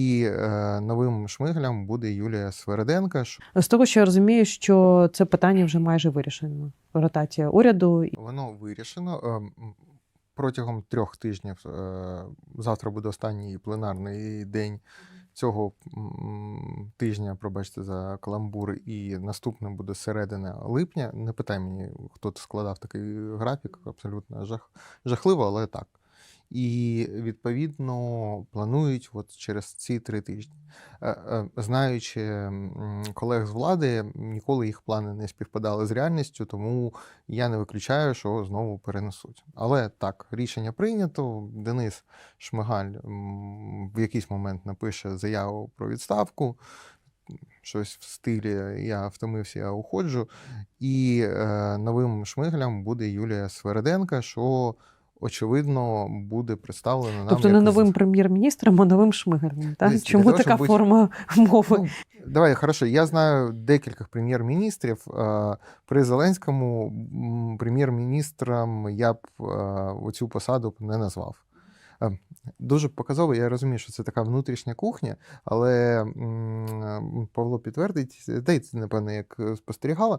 І е, новим шмиглем буде Юлія Свереденка. З того, що я розумію, що це питання вже майже вирішено. Ротація уряду. Воно вирішено. Е, Протягом трьох тижнів е, завтра буде останній пленарний день цього тижня, пробачте за каламбур, і наступним буде середина липня. Не питай мені, хто складав такий графік, абсолютно жах, жахливо, але так. І відповідно планують от через ці три тижні. Е, е, Знаючи колег з влади, ніколи їх плани не співпадали з реальністю, тому я не виключаю, що знову перенесуть. Але так, рішення прийнято. Денис Шмигаль в якийсь момент напише заяву про відставку. Щось в стилі я втомився, я уходжу. І е, новим шмиглем буде Юлія Свереденка, що очевидно буде представлено нам. Тобто не новим прем'єр-міністром, а новим шмигалем. Так? Чому того, така бути- форма мови? Ну, давай, хорошо. Я знаю декількох прем'єр-міністрів. Е, При Зеленському прем'єр-міністром я б е, оцю посаду не назвав. Е, Дуже показово, я розумію, що це така внутрішня кухня, але Павло підтвердить, й напевно, як спостерігала.